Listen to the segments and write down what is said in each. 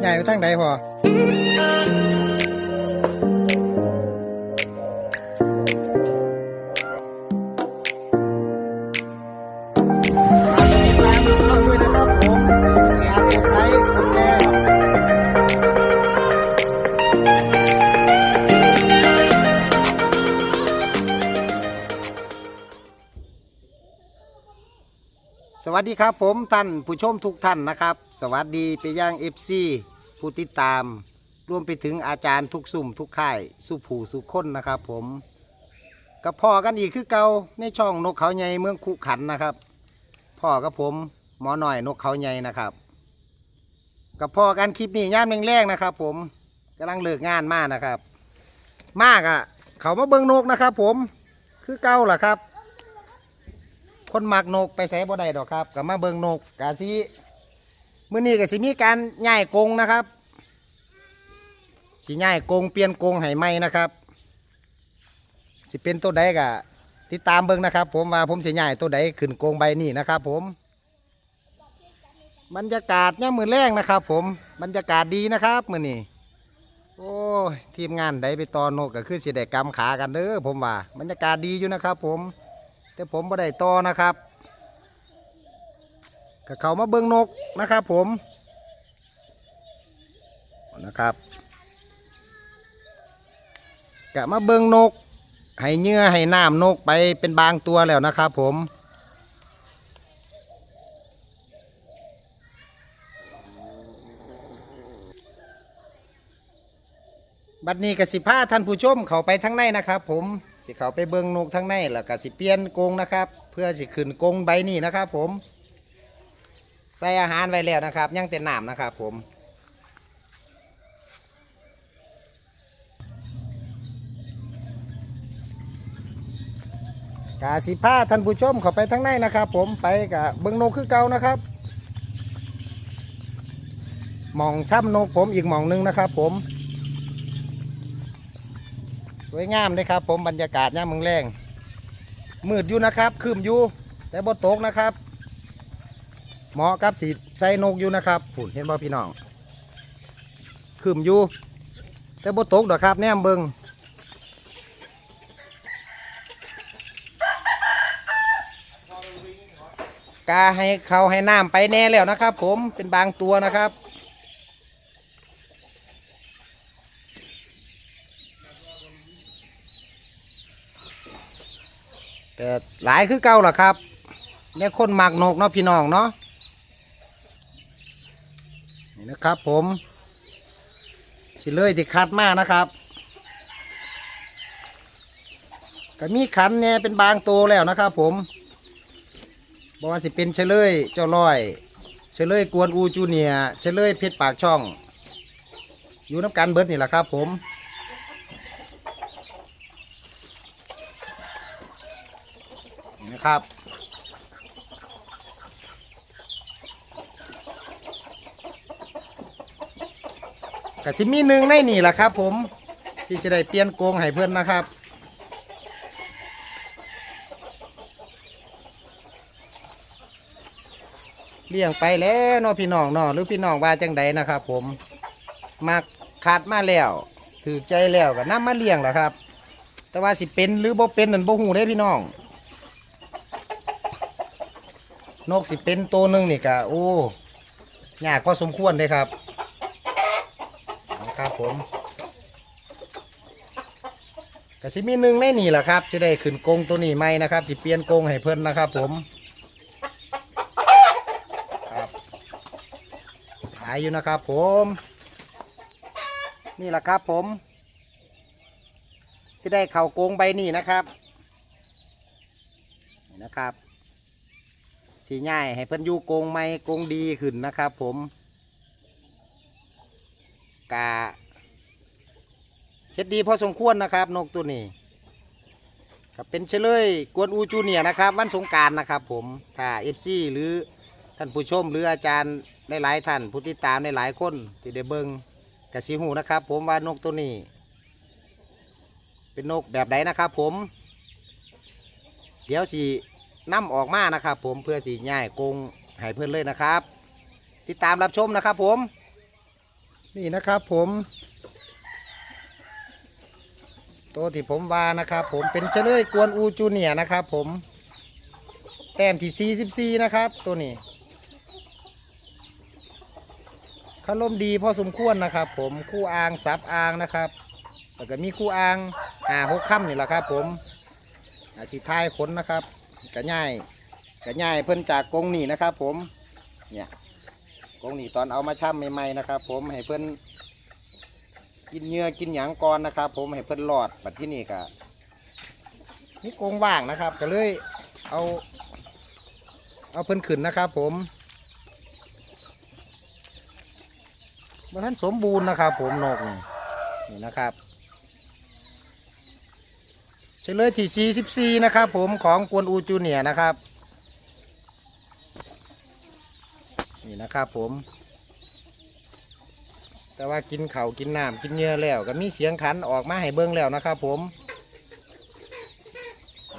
ใหญ่ไปทางใดพอ วัสดีครับผมท่านผู้ชมทุกท่านนะครับ สวัสดีไปย่างเอฟซีผู้ติดตาม รวมไปถึงอาจารย์ทุกสุ่มทุกค่ายสุผูสุคนนะครับผมกับพ่อกันอีกคือเก่าในช่องนกเขาใหญ่เมืองคุขันนะครับพ่อกับผมหมอหน่อยนกเขาใหญ่นะครับกับพ่อกันคลิปนี้ย่ามแรงๆนะครับ ผมกำลังเลิกงานมากนะครับ มากอะ เขามาเบิ่งนกนะครับ ผมคือเก่าล่ะครับ คนมักนกไปใส่บ่ได้ดอกครับก็มาเบิ่งนกกาสิมื้อนี้ก็สิมีการย้ายกรงนะครับสิย้ายกรงเปลี่ยนกรงให้ใหม่นะครับ สิเป็นตัวใดก็ติดตามเบิ่งนะครับ ผมว่าผมสิย้ายตัวใดขึ้นกรงใบนี้นะครับ ผมบรรยากาศเนี่ยมือแรงนะครับ ผมบรรยากาศดีนะครับมื้อนี้โอ้ทีมงานใดไปตอนนกก็คือสิได้กำขากันเด้อผมว่าบรรยากาศดีอยู่นะครับ ผม แต่ผมบ่ได้ต่อนะครับก็เขามาเบิ้งนกนะครับผมนะครับกะมาเบิ้งนกให้เนื้อให้น้ำนกไปเป็นบางตัวแล้วนะครับผม บัดนี้กสิพาท่านผู้ชมเขาไปทั้งในนะครับผมสิเขาไปเบิงนกทั้งในแล้วกสิเปลี่ยนกรงนะครับ เพื่อสิขึ้นกรงใบนี้นะครับ ผม ใส่อาหารไว้แล้วนะครับ ยังเต็มน้ำนะครับผมกาสิพาท่านผู้ชมเขาไปทั้งในนะครับ ผมไปกับเบิงนกคือเก่านะครับหมองช่ำนกผมอีกหมองหนึงนะครับ ผม สวยงามเลยครับผมบรรยากาศย่ามเมืองแรงมืดอยู่นะครับคืมอยู่ แต่บ่ตกนะครับ เหมาะกับสีใส่นกอยู่นะครับผุนเห็นบ่พี่น้องคืมอยู่ แต่บ่ตกดอกครับแนมเบิงกาให้เขาให้น้ำไปแน่แล้วนะครับ ผมเป็นบางตัวนะครับ แต่หลายคือเก่าล่ะครับเนี่ยคนหมักนกเนาะพี่น้องเนาะนี่นะครับ ผมสิเลยที่คัดมากนะครับก็มีขันเนี่ยเป็นบางตัวแล้วนะครับผมบอกว่าสิเป็นเฉลยเจ้าลอย เฉลยกวนอูจูเนียเฉลยเพชรปากช่อง อยู่น้ำกันเบิดนี่แหละครับผมนี่นะ ครับกสิมีหนึ่งในนี่แหละครับผมที่จะได้เปลี่ยนโกงให้เพื่อนนะครับ เลี้ยงไปแล้วเนาะพี่น้องเนาะหรือพี่น้องว่าจังใดนะครับผมมักขาดมาแล้วถือใจแล้วก็นำมาเลี้ยงแหละครับ แต่ว่าสิเป็นหรือบ่เป็นนั่นบ่ฮู้เด้พี่น้อง นกสิเป็นตัวหนึ่งนี่ก็โอ้ยากพอสมควรเลยครับนะครับผมก็สิมีหนึ่งในนี่แหละครับจะได้ขึ้นกงตัวนี้ไหมนะครับสิเปลี่ยนกงให้เพิ่นนะครับ ผมครับขายอยู่นะครับ ผม นี่แหละครับผมสิได้เข่ากงใบนี้นะครับนะครับ สีง่าย ให้เพิ่นอยู่กงไม่กงดีขึ้นนะครับผมกาเฮ็ดดีพอสมควรนะครับ นกตัวนี้ครับเป็นเฉลยกวนอูจูเนียนะครับ วันสงการนะครับผมถ้าเอฟซีหรือท่านผู้ชมหรืออาจารย์ในหลายๆท่านผู้ติดตามในหลายคนที่ได้เบิงกะสีหูนะครับ ผมว่านกตัวนี้ เป็นนกแบบใดนะครับผม เดี๋ยวสี นำออกมานะครับ ผมเพื่อสีง่ายกรงให้เพื่อนเลยนะครับ ติดตามรับชมนะครับ ผม นี่นะครับผมตัวที่ผมว่านะครับ ผมเป็นเฉลยกวนอูจูเนียนะครับ ผม แต้มที่44นะครับ ตัวนี้คารมดีพอสมควรนะครับ ผมคู่อ่างซับอ่างนะครับแล้วก็มีคู่อ่างหาหกค่ำนี่แหละครับ ผมอาชีท้ายขนนะครับ กระง่ายกระง่ายเพิ่นจากกรงนี่นะครับ ผมเนี่ยกรงนี่ตอนเอามาช่ำใหม่ๆนะครับ ผมให้เพิ่นกินเหงื่อกินหยางก่อนนะครับ ผมให้เพิ่นหลอดบัดที่นี่ก็นี่กรงว่างนะครับ ก็เลยเอาเอาเพิ่นขึ้นนะครับ ผมบ่ท่านสมบูรณ์นะครับ ผมนกนี่นะครับ เฉลยที่ 44 นะครับผมของกวนอูจูเนียนะครับ นี่นะครับผม แต่ว่ากินเขากินน้ำกินเนื้อแล้ว ก็มีเสียงขันออกมาให้เบิ้งแล้วนะครับผม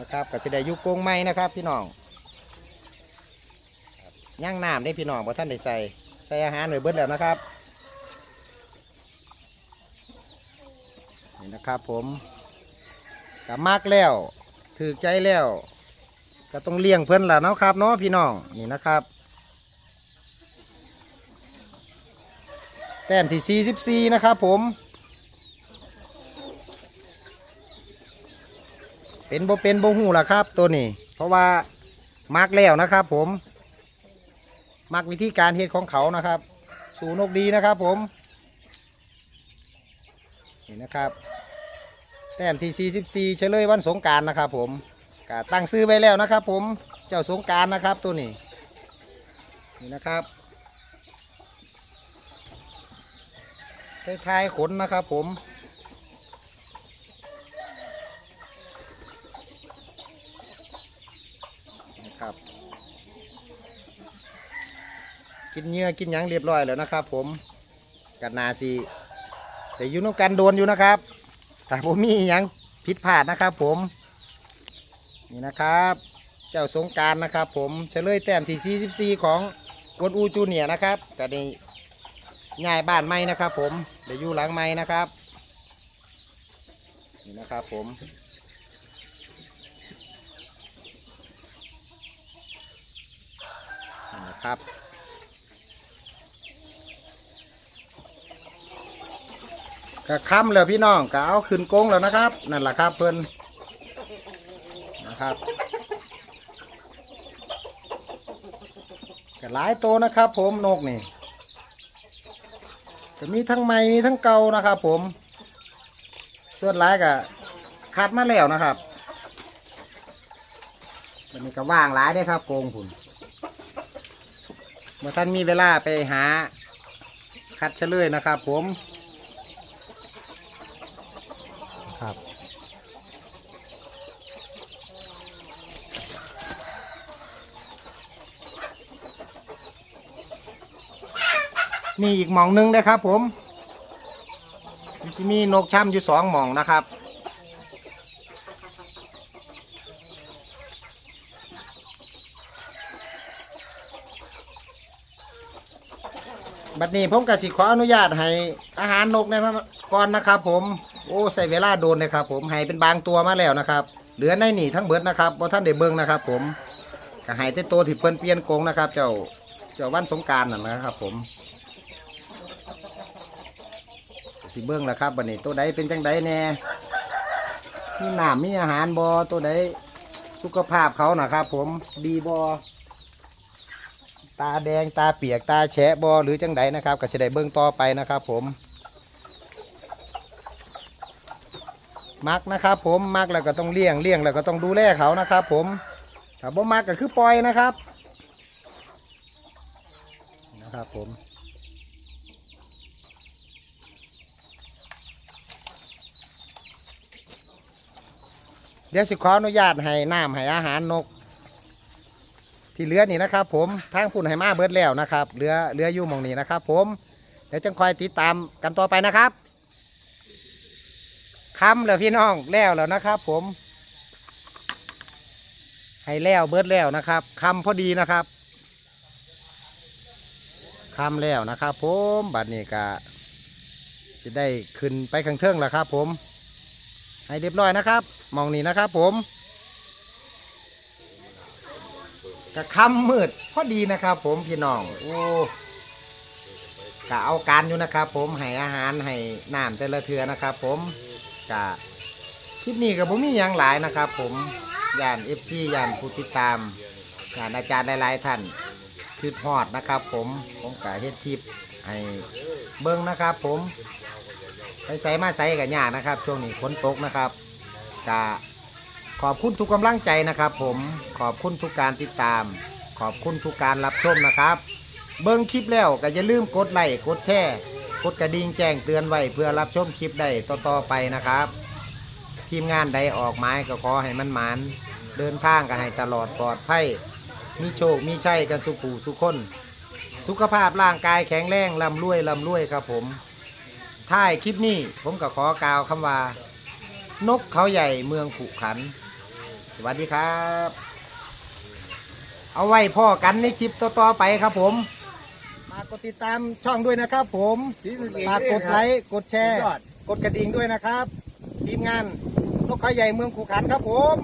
นะครับก็สิได้ยุกงไม้นะครับ พี่น้องย่างน้ำได้พี่น้องเพราะท่านได้ใส่ใส่อาหารหน่อยเบิดแล้วนะครับนี่นะครับผม กับมากแล้วถือใจแล้ว ก็ต้องเลี้ยงเพิ่อนล่ะเนาะครับเนาะพี่น้องนี่นะครับ แต้มที่44นะครับผม เป็นโบเป็นโบหูล่ะครับ ตัวนี้ เพราะว่ามาร์กแล้วนะครับผมมักวิธีการเฮ็ดของเขานะครับ สู่นกดีนะครับผมนี่นะครับ แต้มที่44เฉลยวันสงการนะครับผมกตั้งซื้อไว้แล้วนะครับผมเจ้าสงการนะครับตัวนี้นี่นะครับท้ายๆขนนะครับผมนะครับกินเหงื่อกินหยังเรียบร้อยแล้วนะครับผมกันนาสีแต่อยูนำกันโดนอยู่นะครับ แต่ผมมีอิหยังผิดพลาดนะครับผม นี่นะครับ เจ้าสงการนะครับ ผมเฉลยแต้มที่44ของกวนอูจูเนียนะครับก็ได้ง่ายบ้านไม้นะครับ ผมเดี๋ยวอยู่หลังไม้นะครับ นี่นะครับผมนี่นะครับ ก็ค้ำแล้วพี่น้องก็เอาขึ้นกงแล้วนะครับ นั่นแหละครับเพิ่อนนะครับก็หลายตัวนะครับ ผมนกนี่ก็มีทั้งใหม่มีทั้งเก่านะครับ ผมส่วนหลายก็คัดมาแล้วนะครับวันนี้ก็ว่างหลายได้ครับโกงผุนเมื่อท่านมีเวลาไปหาคัดเฉลยนะครับ ผม มีอีกหมองหนึงนะครับ ผมมีนกช่ำอยู่สองหมองนะครับบัดนี้ผมกสิขออนุญาตให้อาหารนกในนกก่อนนะครับ ผมโอ้ใส่เวลาโดนเลยครับ ผมให้เป็นบางตัวมาแล้วนะครับ เหลือในหนีทั้งเบิดนะครับเพราะท่านได้เบิ้งนะครับ ผมก็ให้แต่ตัวที่เพิ่นเปลี่ยนกงนะครับ เจ้าเจ้าวันสงการนั่นนะครับ ผม สิเบิ้งแล้วครับบัดนี้ตัวใดเป็นจังใดแน่มีหน้ำมีอาหารบอตัวใดสุขภาพเขานะครับ ผมดีบอตาแดงตาเปียกตาแฉะบอหรือจังใดนะครับก็จะได้เบิ่งต่อไปนะครับ ผมมักนะครับ ผมมักแล้วก็ต้องเลี้ยงเลี้ยงแล้วก็ต้องดูแลเขานะครับ ผมถ้าบ่มักก็คือปล่อยนะครับนะครับผม เดี๋ยวสิขออนุญาตให้น้ำให้อาหารนก ที่เหลือนี่นะครับ ผมทางฝุ่นไหมาเบิดแล้วนะครับเหลือเหลืออยู่หมองนี้นะครับ ผมเดี๋ยวจังคอยติดตามกันต่อไปนะครับคำแล้วพี่น้องแล้วแล้วนะครับ ผม ให้แล้วเบิดแล้วนะครับคำพอดีนะครับคำแล้วนะครับ ผมบัดนี้กะจะได้ขึ้นไปข้างเทิงแล้วครับ ผม ให้เรียบร้อยนะครับมองนี้นะครับ ผมกะค่ำมืดพอดีนะครับ ผมพี่น้องโอ้กะเอาการอยู่นะครับ ผมให้อาหารให้น้ำแต่ละเทือนะครับ ผมกะคลิปนี้กับผมมีอย่างหลายนะครับ ผมย่านเอฟซีย่านผู้ติดตามย่านอาจารย์หลายๆท่านคือฮอดนะครับ ผมผมกะเฮ็ดคลิปให้เบิ้งนะครับ ผม ไปใส่มาใส่กับยากนะครับ ช่วงนี้ฝนตกนะครับกะขอบคุณทุกกำลังใจนะครับ ผมขอบคุณทุกการติดตาม ขอบคุณทุกการรับชมนะครับ เบิ้งคลิปแล้วก็อย่าลืมกดไลค์กดแชร์กดกระดิ่งแจ้งเตือนไว้เพื่อรับชมคลิปได้ต่อๆไปนะครับ ทีมงานใดออกไม้ก็ขอให้มันหมานเดินทางก็ให้ตลอดปลอดภัยมีโชคมีชัยกันสุขูสุขคน สุขภาพร่างกายแข็งแรงลำรวยลำรวยครับผม ท้ายคลิปนี้ผมก็ขอกล่าวคำว่า นกเขาใหญ่เมืองขุขัน สวัสดีครับ เอาไว้พ่อกันในคลิปต่อๆไปครับผม มากดติดตามช่องด้วยนะครับผมฝากกดไลค์กดแชร์ กดกระดิ่งด้วยนะครับ ทีมงานนกเขาใหญ่เมืองขุขันครับผม